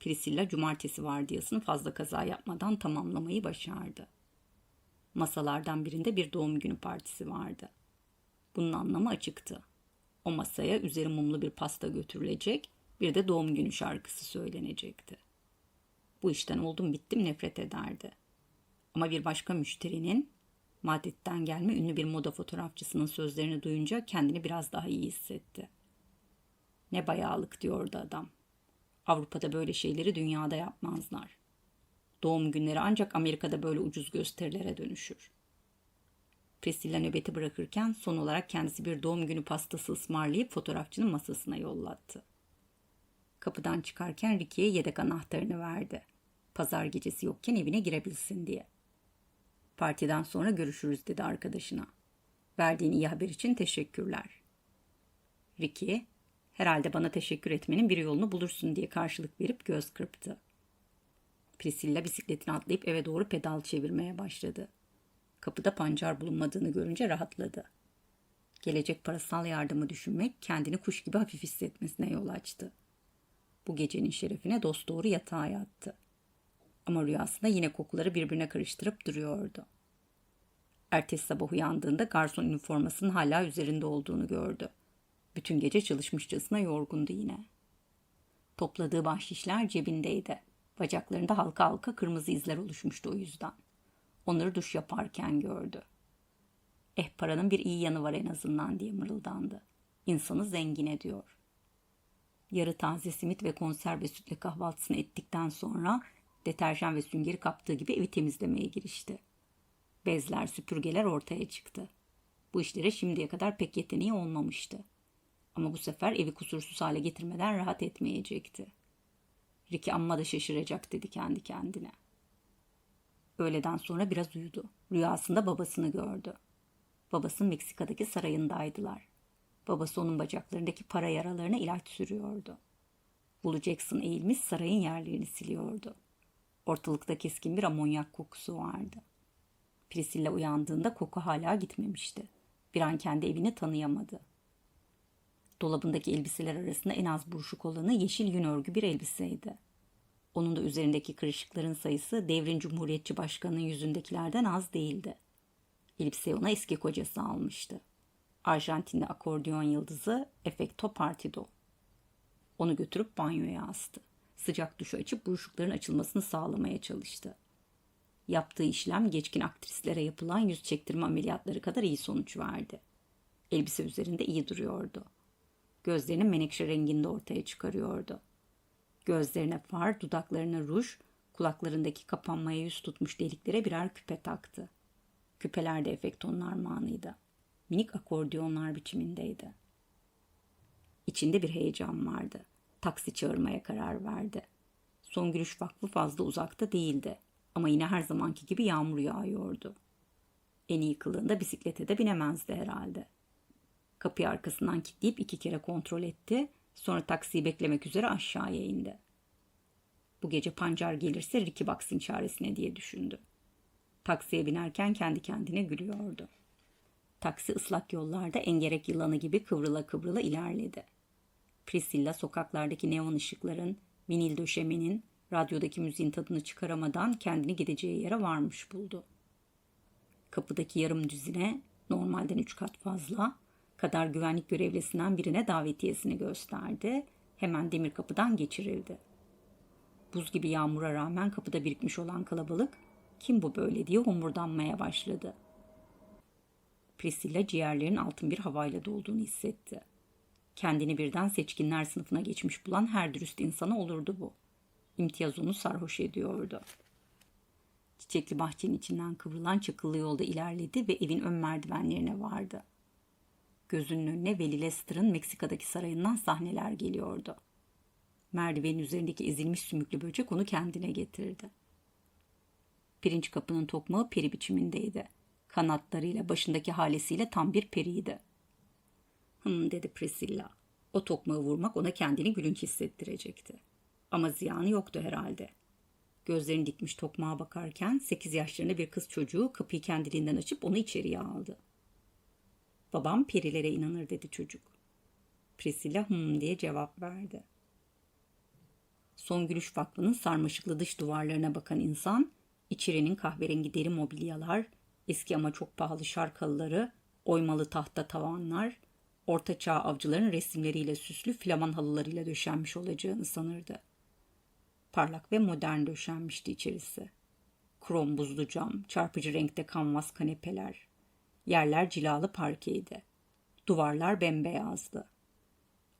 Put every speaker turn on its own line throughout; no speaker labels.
Priscilla cumartesi vardiyasını fazla kaza yapmadan tamamlamayı başardı. Masalardan birinde bir doğum günü partisi vardı. Bunun anlamı açıktı. O masaya üzeri mumlu bir pasta götürülecek, bir de doğum günü şarkısı söylenecekti. Bu işten oldum bittim nefret ederdi. Ama bir başka müşterinin Madrid'den gelme ünlü bir moda fotoğrafçısının sözlerini duyunca kendini biraz daha iyi hissetti. Ne bayağılık diyordu adam. Avrupa'da böyle şeyleri dünyada yapmazlar. Doğum günleri ancak Amerika'da böyle ucuz gösterilere dönüşür. Priscilla nöbeti bırakırken son olarak kendisi bir doğum günü pastası ısmarlayıp fotoğrafçının masasına yollattı. Kapıdan çıkarken Ricky'ye yedek anahtarını verdi. Pazar gecesi yokken evine girebilsin diye. Partiden sonra görüşürüz dedi arkadaşına. Verdiğin iyi haber için teşekkürler. Ricky, herhalde bana teşekkür etmenin bir yolunu bulursun diye karşılık verip göz kırptı. Priscilla bisikletini atlayıp eve doğru pedal çevirmeye başladı. Kapıda pancar bulunmadığını görünce rahatladı. Gelecek parasal yardımı düşünmek kendini kuş gibi hafif hissetmesine yol açtı. Bu gecenin şerefine dost doğru yatağa yattı. Ama rüyasında yine kokuları birbirine karıştırıp duruyordu. Ertesi sabah uyandığında garson üniformasının hala üzerinde olduğunu gördü. Bütün gece çalışmışçasına yorgundu yine. Topladığı bahşişler cebindeydi. Bacaklarında halka halka kırmızı izler oluşmuştu o yüzden. Onları duş yaparken gördü. Eh paranın bir iyi yanı var en azından diye mırıldandı. İnsanı zengin ediyor. Yarı taze simit ve konserve sütle kahvaltısını ettikten sonra deterjan ve süngeri kaptığı gibi evi temizlemeye girişti. Bezler, süpürgeler ortaya çıktı. Bu işlere şimdiye kadar pek yeteneği olmamıştı. Ama bu sefer evi kusursuz hale getirmeden rahat etmeyecekti. Ricky amma da şaşıracak dedi kendi kendine. Öğleden sonra biraz uyudu. Rüyasında babasını gördü. Babası Meksika'daki sarayındaydılar. Babası onun bacaklarındaki para yaralarına ilaç sürüyordu. Bulu Jackson eğilmiş sarayın yerlerini siliyordu. Ortalıkta keskin bir amonyak kokusu vardı. Priscilla uyandığında koku hala gitmemişti. Bir an kendi evini tanıyamadı. Dolabındaki elbiseler arasında en az buruşuk olanı yeşil yün örgü bir elbiseydi. Onun da üzerindeki kırışıkların sayısı devrin cumhuriyetçi başkanının yüzündekilerden az değildi. Elbiseyi ona eski kocası almıştı. Arjantinli akordeon yıldızı Efecto Partido. Onu götürüp banyoya astı. Sıcak duşu açıp buruşukların açılmasını sağlamaya çalıştı. Yaptığı işlem geçkin aktrislere yapılan yüz çektirme ameliyatları kadar iyi sonuç verdi. Elbise üzerinde iyi duruyordu. Gözlerinin menekşe renginde ortaya çıkarıyordu. Gözlerine far, dudaklarına ruj, kulaklarındaki kapanmaya yüz tutmuş deliklere birer küpe taktı. Küpeler de efektonun armağanıydı. Minik akordeonlar biçimindeydi. İçinde bir heyecan vardı. Taksi çağırmaya karar verdi. Son gülüş vakfı fazla uzakta değildi. Ama yine her zamanki gibi yağmur yağıyordu. En iyi kılığında bisiklete de binemezdi herhalde. Kapıyı arkasından kilitleyip iki kere kontrol etti. Sonra taksiyi beklemek üzere aşağıya indi. Bu gece pancar gelirse Ricky baksın çaresine diye düşündü. Taksiye binerken kendi kendine gülüyordu. Taksi ıslak yollarda engerek yılanı gibi kıvrıla kıvrıla ilerledi. Priscilla sokaklardaki neon ışıkların, vinil döşemenin, radyodaki müziğin tadını çıkaramadan kendini gideceği yere varmış buldu. Kapıdaki yarım düzine, normalden üç kat fazla, kadar güvenlik görevlisinden birine davetiyesini gösterdi. Hemen demir kapıdan geçirildi. Buz gibi yağmura rağmen kapıda birikmiş olan kalabalık kim bu böyle diye homurdanmaya başladı. Priscilla ciğerlerin altın bir havayla dolduğunu hissetti. Kendini birden seçkinler sınıfına geçmiş bulan her dürüst insana olurdu bu. İmtiyaz onu sarhoş ediyordu. Çiçekli bahçenin içinden kıvrılan çakıllı yolda ilerledi ve evin ön merdivenlerine vardı. Gözünün önüne Veli Lester'ın Meksika'daki sarayından sahneler geliyordu. Merdivenin üzerindeki ezilmiş sümüklü böcek onu kendine getirdi. Pirinç kapının tokmağı peri biçimindeydi. Kanatlarıyla başındaki halesiyle tam bir periydi. Hım dedi Priscilla. O tokmağı vurmak ona kendini gülünç hissettirecekti. Ama ziyanı yoktu herhalde. Gözlerini dikmiş tokmağa bakarken sekiz yaşlarında bir kız çocuğu kapıyı kendiliğinden açıp onu içeriye aldı. Babam perilere inanır dedi çocuk. Priscilla hım diye cevap verdi. Son Gülüş Vakfı'nın sarmaşıklı dış duvarlarına bakan insan, içerinin kahverengi deri mobilyalar, eski ama çok pahalı şark halıları, oymalı tahta tavanlar, ortaçağ avcıların resimleriyle süslü flaman halılarıyla döşenmiş olacağını sanırdı. Parlak ve modern döşenmişti içerisi. Krom buzlu cam, çarpıcı renkte kanvas kanepeler. Yerler cilalı parkeydi. Duvarlar bembeyazdı.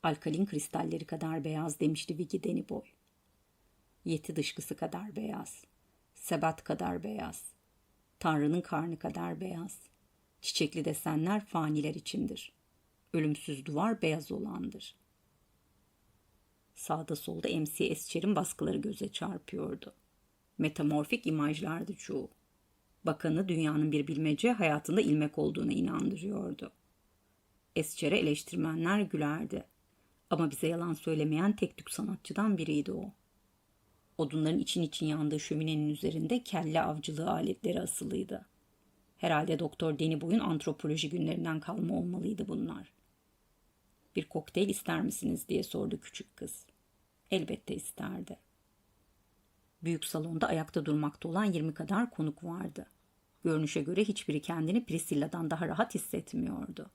Alkalin kristalleri kadar beyaz demişti Vicky Deniboy. Yeti dışkısı kadar beyaz. Sebat kadar beyaz. Tanrı'nın karnı kadar beyaz. Çiçekli desenler faniler içindir. Ölümsüz duvar beyaz olandır. Sağda solda MC Escher'in baskıları göze çarpıyordu. Metamorfik imajlardı çoğu. Bakanı dünyanın bir bilmece hayatında ilmek olduğuna inandırıyordu. Escher'e eleştirmenler gülerdi. Ama bize yalan söylemeyen tek tük sanatçıdan biriydi o. Odunların için için yandığı şöminenin üzerinde kelle avcılığı aletleri asılıydı. Herhalde Doktor Deniboy'un antropoloji günlerinden kalma olmalıydı bunlar. Bir kokteyl ister misiniz diye sordu küçük kız. Elbette isterdi. Büyük salonda ayakta durmakta olan 20 kadar konuk vardı. Görünüşe göre hiçbiri kendini Priscilla'dan daha rahat hissetmiyordu.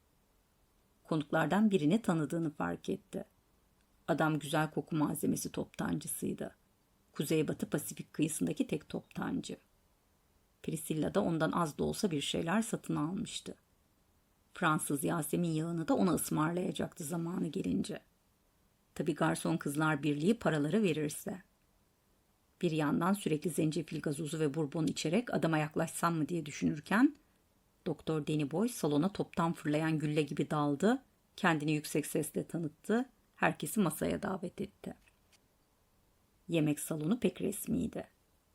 Konuklardan birini tanıdığını fark etti. Adam güzel koku malzemesi toptancısıydı. Kuzeybatı Pasifik kıyısındaki tek toptancı. Priscilla da ondan az da olsa bir şeyler satın almıştı. Fransız Yasemin yağını da ona ısmarlayacaktı zamanı gelince. Tabi garson kızlar birliği paraları verirse. Bir yandan sürekli zencefil gazozu ve bourbon içerek adama yaklaşsam mı diye düşünürken Doktor Deniboy salona toptan fırlayan gülle gibi daldı, kendini yüksek sesle tanıttı, herkesi masaya davet etti. Yemek salonu pek resmiydi.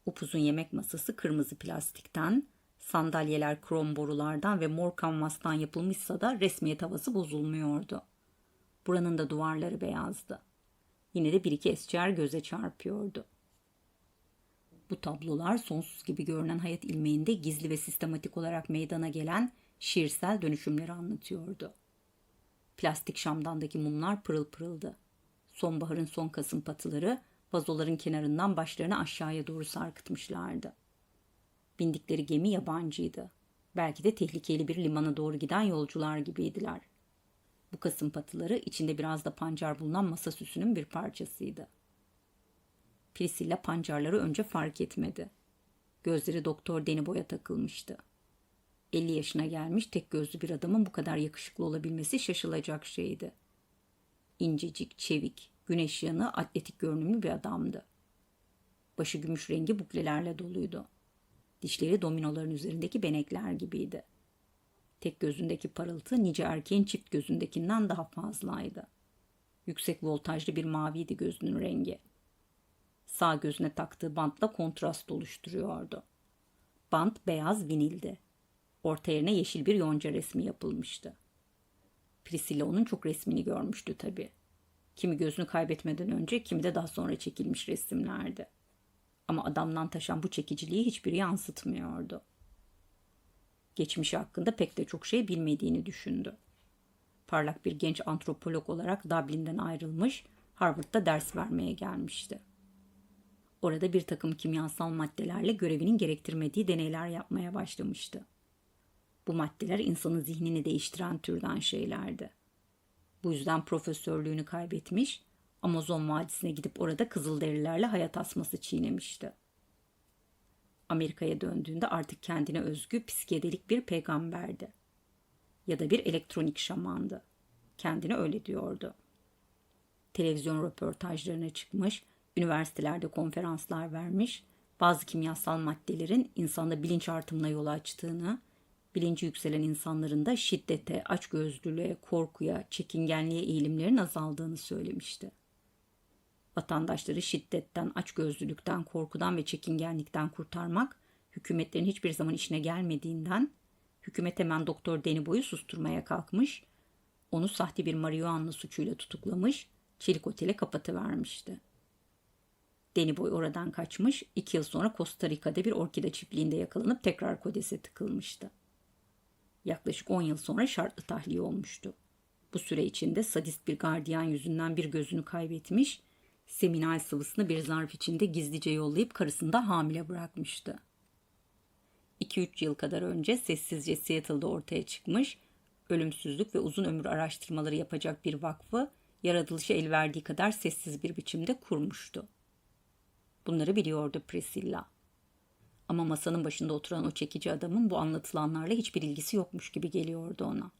Upuzun yemek masası kırmızı plastikten, sandalyeler krom borulardan ve mor kanvastan yapılmışsa da resmiyet havası bozulmuyordu. Buranın da duvarları beyazdı. Yine de bir iki esçer göze çarpıyordu. Bu tablolar sonsuz gibi görünen hayat ilmeğinde gizli ve sistematik olarak meydana gelen şiirsel dönüşümleri anlatıyordu. Plastik şamdandaki mumlar pırıl pırıldı. Sonbaharın son kasım patıları vazoların kenarından başlarını aşağıya doğru sarkıtmışlardı. Bindikleri gemi yabancıydı. Belki de tehlikeli bir limana doğru giden yolcular gibiydiler. Bu kasım patıları içinde biraz da pancar bulunan masa süsünün bir parçasıydı. Priscilla pancarları önce fark etmedi. Gözleri doktor Deniboy'a takılmıştı. 50 yaşına gelmiş tek gözlü bir adamın bu kadar yakışıklı olabilmesi şaşılacak şeydi. İncecik, çevik, güneş yanı, atletik görünümlü bir adamdı. Başı gümüş rengi buklelerle doluydu. Dişleri dominoların üzerindeki benekler gibiydi. Tek gözündeki parıltı nice erkeğin çift gözündekinden daha fazlaydı. Yüksek voltajlı bir maviydi gözünün rengi. Sağ gözüne taktığı bantla kontrast oluşturuyordu. Bant beyaz vinildi. Orta yerine yeşil bir yonca resmi yapılmıştı. Priscilla onun çok resmini görmüştü tabii. Kimi gözünü kaybetmeden önce, kimi de daha sonra çekilmiş resimlerdi. Ama adamdan taşan bu çekiciliği hiçbiri yansıtmıyordu. Geçmişi hakkında pek de çok şey bilmediğini düşündü. Parlak bir genç antropolog olarak Dublin'den ayrılmış, Harvard'da ders vermeye gelmişti. Orada bir takım kimyasal maddelerle görevinin gerektirmediği deneyler yapmaya başlamıştı. Bu maddeler insanın zihnini değiştiren türden şeylerdi. Bu yüzden profesörlüğünü kaybetmiş, Amazon Vadisi'ne gidip orada kızılderilerle hayat asması çiğnemişti. Amerika'ya döndüğünde artık kendine özgü psikedelik bir peygamberdi. Ya da bir elektronik şamandı. Kendine öyle diyordu. Televizyon röportajlarına çıkmış, üniversitelerde konferanslar vermiş, bazı kimyasal maddelerin insanda bilinç artımına yol açtığını, bilinci yükselen insanların da şiddete, açgözlülüğe, korkuya, çekingenliğe eğilimlerin azaldığını söylemişti. Vatandaşları şiddetten, açgözlülükten, korkudan ve çekingenlikten kurtarmak hükümetlerin hiçbir zaman işine gelmediğinden hükümet hemen Doktor Deniboy'u susturmaya kalkmış, onu sahte bir marihuana suçuyla tutuklamış, çelik otele kapatıvermişti. Deniboy oradan kaçmış, iki yıl sonra Costa Rica'da bir orkide çiftliğinde yakalanıp tekrar kodese tıkılmıştı. Yaklaşık 10 yıl sonra şartlı tahliye olmuştu. Bu süre içinde sadist bir gardiyan yüzünden bir gözünü kaybetmiş, Seminal sıvısını bir zarf içinde gizlice yollayıp karısını da hamile bırakmıştı. 2-3 yıl kadar önce sessizce Seattle'da ortaya çıkmış, ölümsüzlük ve uzun ömür araştırmaları yapacak bir vakfı yaratılışı el verdiği kadar sessiz bir biçimde kurmuştu. Bunları biliyordu Priscilla. Ama masanın başında oturan o çekici adamın bu anlatılanlarla hiçbir ilgisi yokmuş gibi geliyordu ona.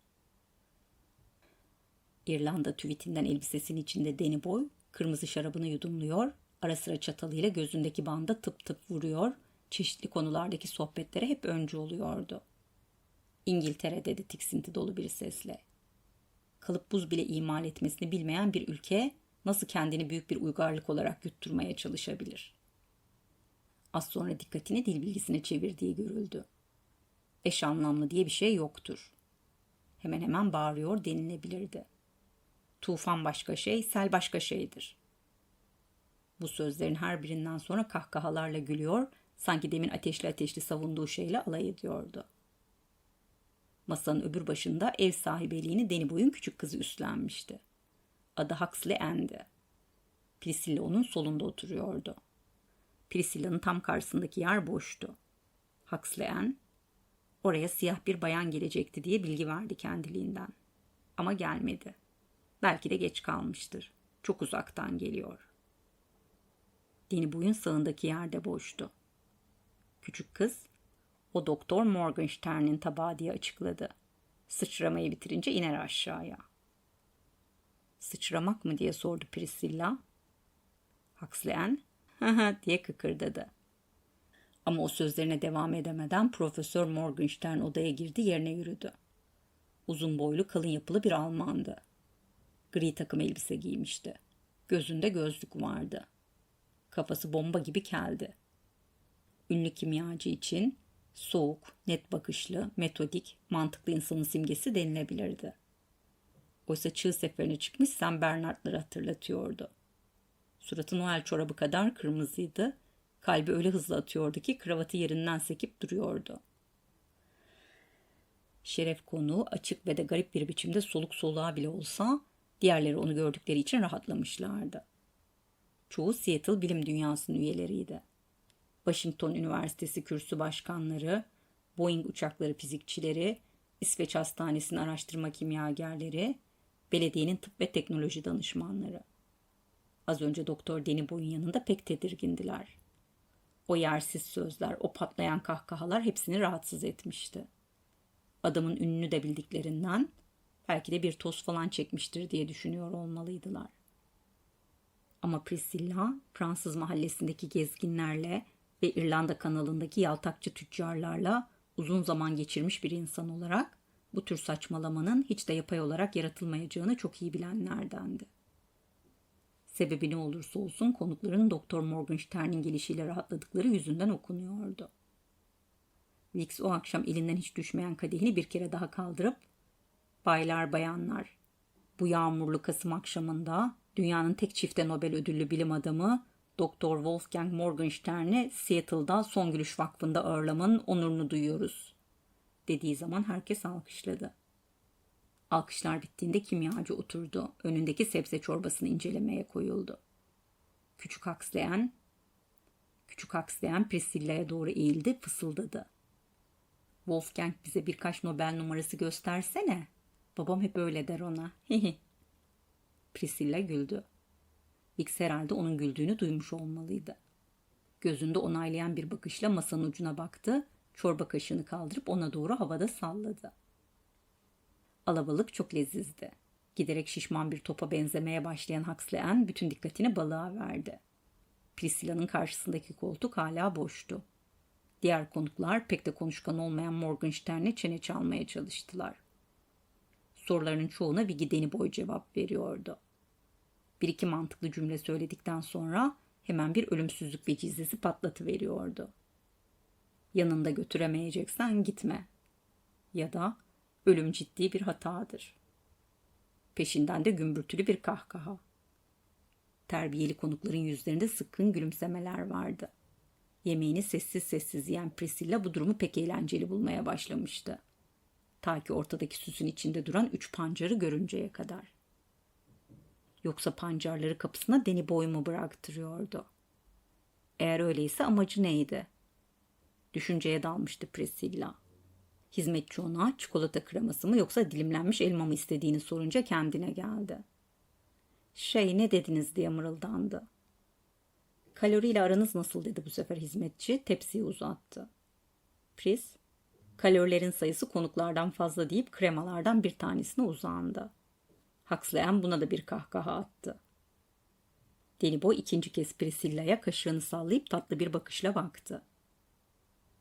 İrlanda tüvitinden elbisesinin içinde deni boy, kırmızı şarabını yudumluyor, ara sıra çatalıyla gözündeki banda tıp tıp vuruyor, çeşitli konulardaki sohbetlere hep öncü oluyordu. İngiltere dedi tiksinti dolu bir sesle. Kalıp buz bile imal etmesini bilmeyen bir ülke nasıl kendini büyük bir uygarlık olarak yutturmaya çalışabilir? Az sonra dikkatini dil bilgisine çevirdiği görüldü. Eş anlamlı diye bir şey yoktur. Hemen hemen bağırıyor denilebilirdi. Tufan başka şey, sel başka şeydir. Bu sözlerin her birinden sonra kahkahalarla gülüyor, sanki demin ateşli ateşli savunduğu şeyle alay ediyordu. Masanın öbür başında ev sahibeliğini Deni Boy'un küçük kızı üstlenmişti. Adı Huxley Ann'di. Priscilla onun solunda oturuyordu. Priscilla'nın tam karşısındaki yer boştu. Huxley Ann, oraya siyah bir bayan gelecekti diye bilgi verdi kendiliğinden. Ama gelmedi. Belki de geç kalmıştır. Çok uzaktan geliyor. Deni boyun sağındaki yerde boştu. Küçük kız, o doktor Morgenstern'in tabağı diye açıkladı. Sıçramayı bitirince iner aşağıya. Sıçramak mı diye sordu Priscilla. Huxley Ann, diye kıkırdadı. Ama o sözlerine devam edemeden Profesör Morgenstern odaya girdi yerine yürüdü. Uzun boylu kalın yapılı bir Almandı. Gri takım elbise giymişti. Gözünde gözlük vardı. Kafası bomba gibi keldi. Ünlü kimyacı için soğuk, net bakışlı, metodik, mantıklı insanın simgesi denilebilirdi. Oysa çığ seferine çıkmış Sam Bernard'ları hatırlatıyordu. Suratı Noel çorabı kadar kırmızıydı. Kalbi öyle hızlı atıyordu ki kravatı yerinden sekip duruyordu. Şeref konuğu açık ve de garip bir biçimde soluk soluğa bile olsa diğerleri onu gördükleri için rahatlamışlardı. Çoğu Seattle bilim dünyasının üyeleriydi. Washington Üniversitesi kürsü başkanları, Boeing uçakları fizikçileri, İsveç Hastanesi'nin araştırma kimyagerleri, belediyenin tıp ve teknoloji danışmanları. Az önce Doktor Deni Boy'un yanında pek tedirgindiler. O yersiz sözler, o patlayan kahkahalar hepsini rahatsız etmişti. Adamın ününü de bildiklerinden belki de bir toz falan çekmiştir diye düşünüyor olmalıydılar. Ama Priscilla Fransız mahallesindeki gezginlerle ve İrlanda kanalındaki yaltakçı tüccarlarla uzun zaman geçirmiş bir insan olarak bu tür saçmalamanın hiç de yapay olarak yaratılmayacağını çok iyi bilenlerdendi. Sebebi ne olursa olsun konukların Doktor Morgenstern'in gelişiyle rahatladıkları yüzünden okunuyordu. Wicks o akşam elinden hiç düşmeyen kadehini bir kere daha kaldırıp Baylar bayanlar, bu yağmurlu Kasım akşamında dünyanın tek çifte Nobel ödüllü bilim adamı Doktor Wolfgang Morgenstern'i Seattle'da Son Gülüş Vakfı'nda ağırlamanın onurunu duyuyoruz. Dediği zaman herkes alkışladı. Alkışlar bittiğinde kimyacı oturdu. Önündeki sebze çorbasını incelemeye koyuldu. Küçük haksleyen, küçük haksleyen Priscilla'ya doğru eğildi, fısıldadı. Wolfgang bize birkaç Nobel numarası göstersene. Babam hep öyle der ona. Priscilla güldü. X herhalde onun güldüğünü duymuş olmalıydı. Gözünde onaylayan bir bakışla masanın ucuna baktı, çorba kaşığını kaldırıp ona doğru havada salladı. Alabalık çok lezizdi. Giderek şişman bir topa benzemeye başlayan Huxley bütün dikkatini balığa verdi. Priscilla'nın karşısındaki koltuk hala boştu. Diğer konuklar pek de konuşkan olmayan Morgenstern'e çene çalmaya çalıştılar. Sorularının çoğuna bir gideni boy cevap veriyordu. Bir iki mantıklı cümle söyledikten sonra hemen bir ölümsüzlük vecizesi patlatıveriyordu. Yanında götüremeyeceksen gitme. Ya da ölüm ciddi bir hatadır. Peşinden de gümbürtülü bir kahkaha. Terbiyeli konukların yüzlerinde sıkkın gülümsemeler vardı. Yemeğini sessiz sessiz yiyen Priscilla bu durumu pek eğlenceli bulmaya başlamıştı. Ta ki ortadaki süsün içinde duran üç pancarı görünceye kadar. Yoksa pancarları kapısına deni boy mu bıraktırıyordu? Eğer öyleyse amacı neydi? Düşünceye dalmıştı Priscilla. Hizmetçi ona çikolata kreması mı yoksa dilimlenmiş elma mı istediğini sorunca kendine geldi. Şey ne dediniz diye mırıldandı. Kaloriyle aranız nasıl dedi bu sefer hizmetçi tepsiyi uzattı. Pris, kalorilerin sayısı konuklardan fazla deyip kremalardan bir tanesine uzandı. Huxleyen buna da bir kahkaha attı. Delibo ikinci kez Priscilla'ya kaşığını sallayıp tatlı bir bakışla baktı.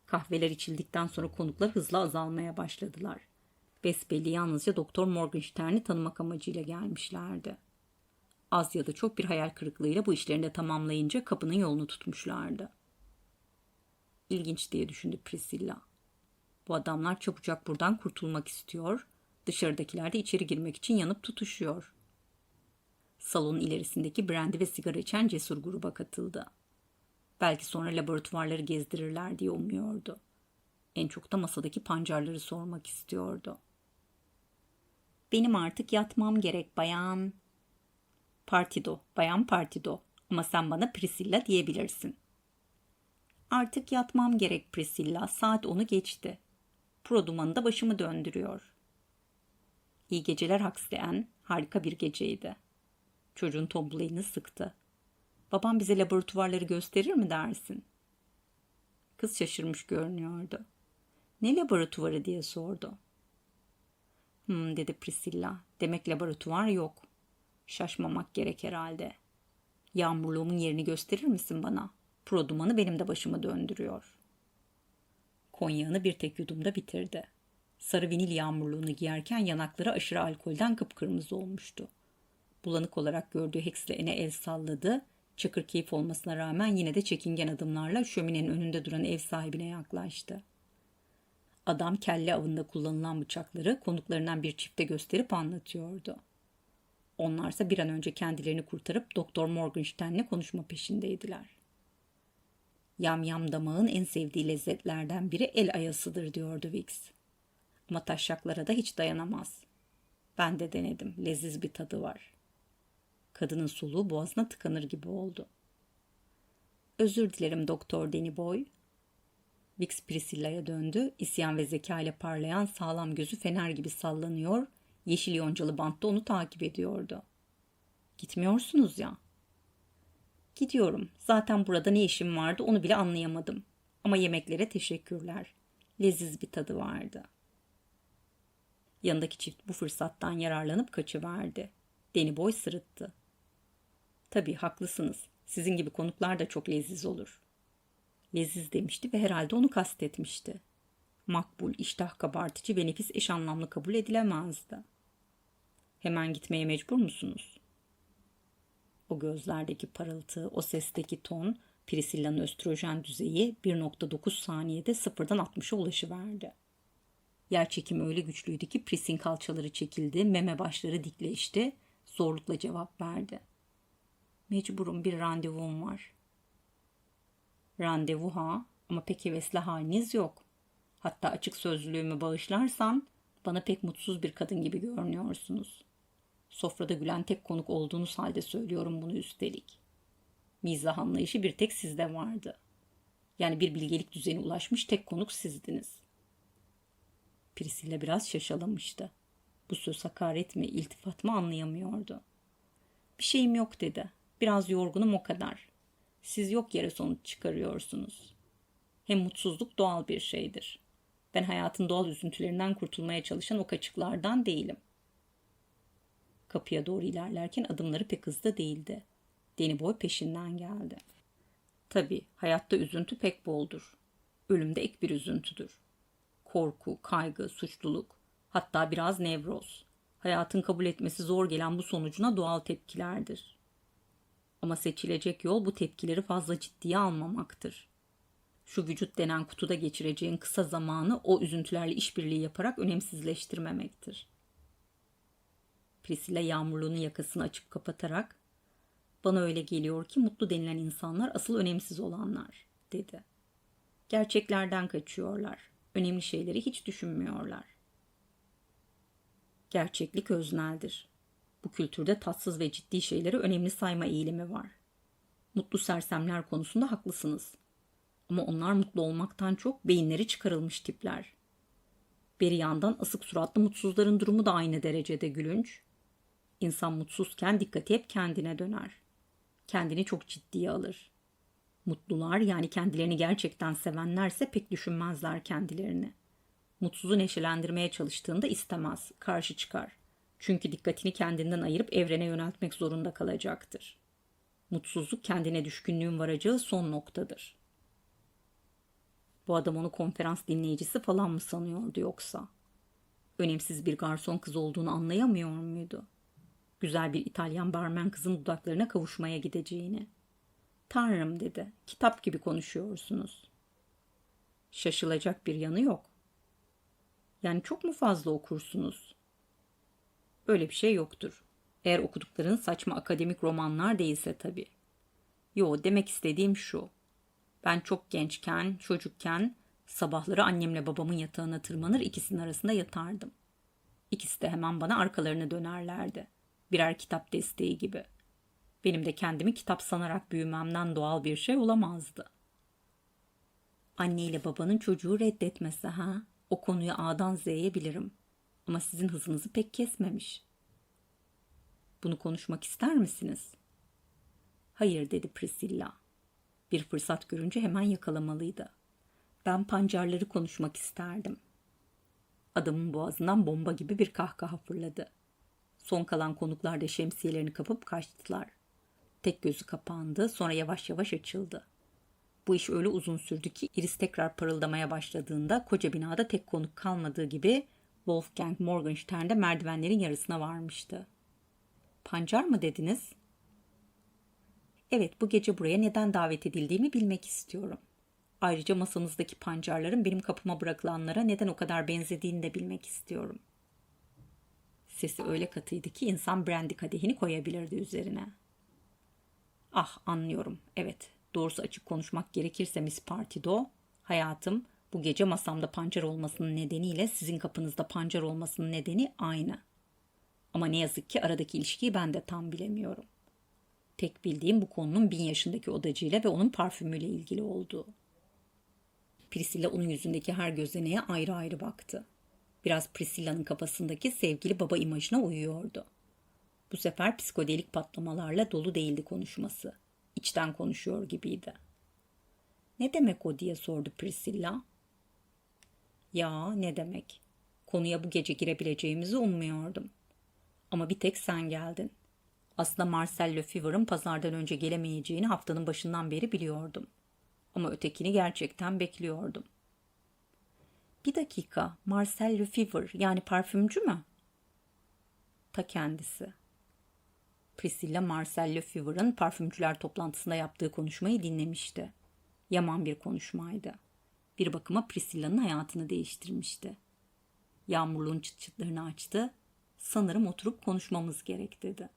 Kahveler içildikten sonra konuklar hızla azalmaya başladılar. Besbelli yalnızca Doktor Morgenstern'i tanımak amacıyla gelmişlerdi. Az ya da çok bir hayal kırıklığıyla bu işlerini de tamamlayınca kapının yolunu tutmuşlardı. İlginç diye düşündü Priscilla. Bu adamlar çabucak buradan kurtulmak istiyor, dışarıdakiler de içeri girmek için yanıp tutuşuyor. Salonun ilerisindeki brandy ve sigara içen cesur gruba katıldı. Belki sonra laboratuvarları gezdirirler diye umuyordu. En çok da masadaki pancarları sormak istiyordu. Benim artık yatmam gerek bayan. Partido, bayan Partido. Ama sen bana Priscilla diyebilirsin. Artık yatmam gerek Priscilla. Saat onu geçti. Pro dumanı da başımı döndürüyor. İyi geceler Huxleyen. Harika bir geceydi. Çocuğun tombulayını sıktı. Babam bize laboratuvarları gösterir mi dersin? Kız şaşırmış görünüyordu. Ne laboratuvarı diye sordu. Hmm dedi Priscilla. Demek laboratuvar yok. Şaşmamak gerek herhalde. Yağmurluğumun yerini gösterir misin bana? Pro dumanı benim de başımı döndürüyor. Konyağını bir tek yudumda bitirdi. Sarı vinil yağmurluğunu giyerken yanakları aşırı alkolden kıpkırmızı olmuştu. Bulanık olarak gördüğü Hexle'ine el salladı. Çakır keyif olmasına rağmen yine de çekingen adımlarla şöminenin önünde duran ev sahibine yaklaştı. Adam kelle avında kullanılan bıçakları konuklarından bir çifte gösterip anlatıyordu. Onlarsa bir an önce kendilerini kurtarıp Doktor Morgenstern'le konuşma peşindeydiler. Yam yam damağın en sevdiği lezzetlerden biri el ayasıdır diyordu Wicks. Ama taşaklara da hiç dayanamaz. Ben de denedim. Leziz bir tadı var. Kadının soluğu boğazına tıkanır gibi oldu. Özür dilerim Doktor Deniboy. Vix Priscilla'ya döndü. İsyan ve zeka ile parlayan sağlam gözü fener gibi sallanıyor. Yeşil yoncalı bantta onu takip ediyordu. Gitmiyorsunuz ya. Gidiyorum. Zaten burada ne işim vardı onu bile anlayamadım. Ama yemeklere teşekkürler. Leziz bir tadı vardı. Yanındaki çift bu fırsattan yararlanıp kaçıverdi. Deni boy sırıttı. Tabii haklısınız. Sizin gibi konuklar da çok leziz olur. Leziz demişti ve herhalde onu kastetmişti. Makbul, iştah kabartıcı ve nefis eş anlamlı kabul edilemezdi. Hemen gitmeye mecbur musunuz? O gözlerdeki parıltı, o sesteki ton, Priscilla'nın östrojen düzeyi 1.9 saniyede sıfırdan 60'a ulaşıverdi. Yer çekimi öyle güçlüydü ki Pris'in kalçaları çekildi, meme başları dikleşti, zorlukla cevap verdi. Mecburum bir randevum var. Randevu ha ama pek hevesli haliniz yok. Hatta açık sözlülüğümü bağışlarsan bana pek mutsuz bir kadın gibi görünüyorsunuz. Sofrada gülen tek konuk olduğunuz halde söylüyorum bunu üstelik. Mizah anlayışı bir tek sizde vardı. Yani bir bilgelik düzeni ulaşmış tek konuk sizdiniz. Priscilla biraz şaşalamıştı. Bu söz hakaret mi, iltifat mı anlayamıyordu. Bir şeyim yok dedi. Biraz yorgunum o kadar. Siz yok yere sonuç çıkarıyorsunuz. Hem mutsuzluk doğal bir şeydir. Ben hayatın doğal üzüntülerinden kurtulmaya çalışan o kaçıklardan değilim. Kapıya doğru ilerlerken adımları pek hızlı değildi. Deni boy peşinden geldi. Tabii hayatta üzüntü pek boldur. Ölüm de ek bir üzüntüdür. Korku, kaygı, suçluluk, hatta biraz nevroz. Hayatın kabul etmesi zor gelen bu sonucuna doğal tepkilerdir. Ama seçilecek yol bu tepkileri fazla ciddiye almamaktır. Şu vücut denen kutuda geçireceğin kısa zamanı o üzüntülerle işbirliği yaparak önemsizleştirmemektir. Priscilla yağmurluğunun yakasını açıp kapatarak bana öyle geliyor ki mutlu denilen insanlar asıl önemsiz olanlar dedi. Gerçeklerden kaçıyorlar. Önemli şeyleri hiç düşünmüyorlar. Gerçeklik özneldir. Bu kültürde tatsız ve ciddi şeyleri önemli sayma eğilimi var. Mutlu sersemler konusunda haklısınız. Ama onlar mutlu olmaktan çok beyinleri çıkarılmış tipler. Bir yandan asık suratlı mutsuzların durumu da aynı derecede gülünç. İnsan mutsuzken dikkati hep kendine döner. Kendini çok ciddiye alır. Mutlular yani kendilerini gerçekten sevenlerse pek düşünmezler kendilerini. Mutsuzu neşelendirmeye çalıştığında istemez, karşı çıkar. Çünkü dikkatini kendinden ayırıp evrene yöneltmek zorunda kalacaktır. Mutsuzluk kendine düşkünlüğün varacağı son noktadır. Bu adam onu konferans dinleyicisi falan mı sanıyordu yoksa? Önemsiz bir garson kız olduğunu anlayamıyor muydu? Güzel bir İtalyan barmen kızın dudaklarına kavuşmaya gideceğini. Tanrım dedi, kitap gibi konuşuyorsunuz. Şaşılacak bir yanı yok. Yani çok mu fazla okursunuz? Öyle bir şey yoktur. Eğer okudukların saçma akademik romanlar değilse tabii. Yo demek istediğim şu. Ben çok gençken, çocukken sabahları annemle babamın yatağına tırmanır ikisinin arasında yatardım. İkisi de hemen bana arkalarını dönerlerdi. Birer kitap desteği gibi. Benim de kendimi kitap sanarak büyümemden doğal bir şey olamazdı. Anne ile babanın çocuğu reddetmesi ha? O konuyu A'dan Z'ye bilirim. Ama sizin hızınızı pek kesmemiş. Bunu konuşmak ister misiniz? Hayır dedi Priscilla. Bir fırsat görünce hemen yakalamalıydı. Ben pancarları konuşmak isterdim. Adamın boğazından bomba gibi bir kahkaha fırladı. Son kalan konuklar da şemsiyelerini kapıp kaçtılar. Tek gözü kapandı, sonra yavaş yavaş açıldı. Bu iş öyle uzun sürdü ki Iris tekrar parıldamaya başladığında koca binada tek konuk kalmadığı gibi Wolfgang Morgenstern de merdivenlerin yarısına varmıştı. Pancar mı dediniz? Evet, bu gece buraya neden davet edildiğimi bilmek istiyorum. Ayrıca masamızdaki pancarların benim kapıma bırakılanlara neden o kadar benzediğini de bilmek istiyorum. Sesi öyle katıydı ki insan brandy kadehini koyabilirdi üzerine. Ah anlıyorum. Evet. Doğrusu açık konuşmak gerekirse Miss Partido, hayatım bu gece masamda pancar olmasının nedeniyle sizin kapınızda pancar olmasının nedeni aynı. Ama ne yazık ki aradaki ilişkiyi ben de tam bilemiyorum. Tek bildiğim bu konunun bin yaşındaki odacıyla ve onun parfümüyle ilgili olduğu. Priscilla onun yüzündeki her gözeneye ayrı ayrı baktı. Biraz Priscilla'nın kafasındaki sevgili baba imajına uyuyordu. Bu sefer psikodelik patlamalarla dolu değildi konuşması. İçten konuşuyor gibiydi. Ne demek o diye sordu Priscilla. Ya ne demek? Konuya bu gece girebileceğimizi ummuyordum. Ama bir tek sen geldin. Aslında Marcel Lefever'ın pazardan önce gelemeyeceğini haftanın başından beri biliyordum. Ama ötekini gerçekten bekliyordum. Bir dakika, Marcel Lefever yani parfümcü mü? Ta kendisi. Priscilla Marcel Lefever'ın parfümcüler toplantısında yaptığı konuşmayı dinlemişti. Yaman bir konuşmaydı. Bir bakıma Priscilla'nın hayatını değiştirmişti. Yağmurluğun çıt çıtlarını açtı. Sanırım oturup konuşmamız gerek dedi.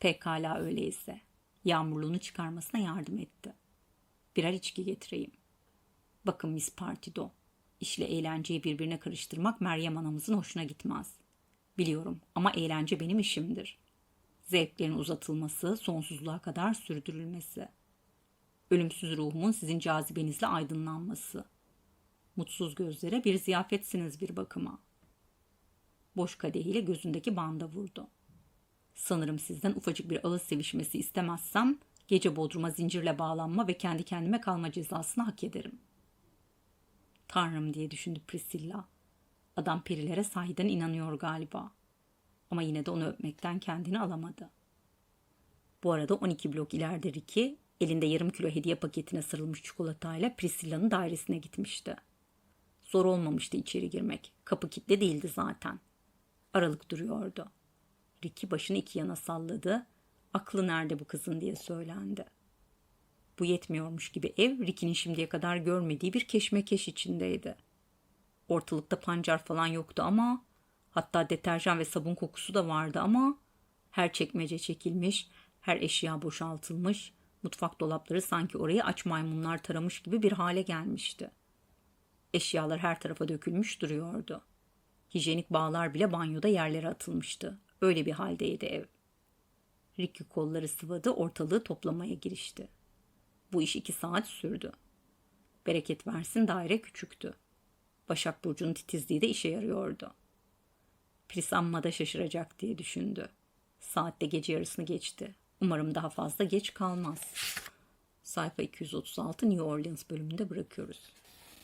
Pekala öyleyse. Yağmurluğunu çıkarmasına yardım etti. Birer içki getireyim. Bakın Miss Partido, işle eğlenceyi birbirine karıştırmak Meryem anamızın hoşuna gitmez. Biliyorum ama eğlence benim işimdir. Zevklerin uzatılması, sonsuzluğa kadar sürdürülmesi. Ölümsüz ruhumun sizin cazibenizle aydınlanması. Mutsuz gözlere bir ziyafetsiniz bir bakıma. Boş kadehiyle gözündeki banda vurdu.'' Sanırım sizden ufacık bir ağız sevişmesi istemezsem gece bodruma zincirle bağlanma ve kendi kendime kalma cezasını hak ederim. Tanrım diye düşündü Priscilla. Adam perilere sahiden inanıyor galiba. Ama yine de onu öpmekten kendini alamadı. Bu arada 12 blok ileride Ricky elinde yarım kilo hediye paketine sarılmış çikolatayla Priscilla'nın dairesine gitmişti. Zor olmamıştı içeri girmek. Kapı kilitli değildi zaten. Aralık duruyordu. Ricky başını iki yana salladı. Aklı nerede bu kızın diye söylendi. Bu yetmiyormuş gibi ev Ricky'nin şimdiye kadar görmediği bir keşmekeş içindeydi. Ortalıkta pancar falan yoktu ama hatta deterjan ve sabun kokusu da vardı ama her çekmece çekilmiş, her eşya boşaltılmış, mutfak dolapları sanki orayı aç maymunlar taramış gibi bir hale gelmişti. Eşyalar her tarafa dökülmüş duruyordu. Hijyenik bağlar bile banyoda yerlere atılmıştı Öyle bir haldeydi ev. Ricky kolları sıvadı, ortalığı toplamaya girişti. Bu iş iki saat sürdü. Bereket versin daire küçüktü. Başak Burcu'nun titizliği de işe yarıyordu. Pris amma da şaşıracak diye düşündü. Saatte gece yarısını geçti. Umarım daha fazla geç kalmaz. Sayfa 236 New Orleans bölümünde bırakıyoruz.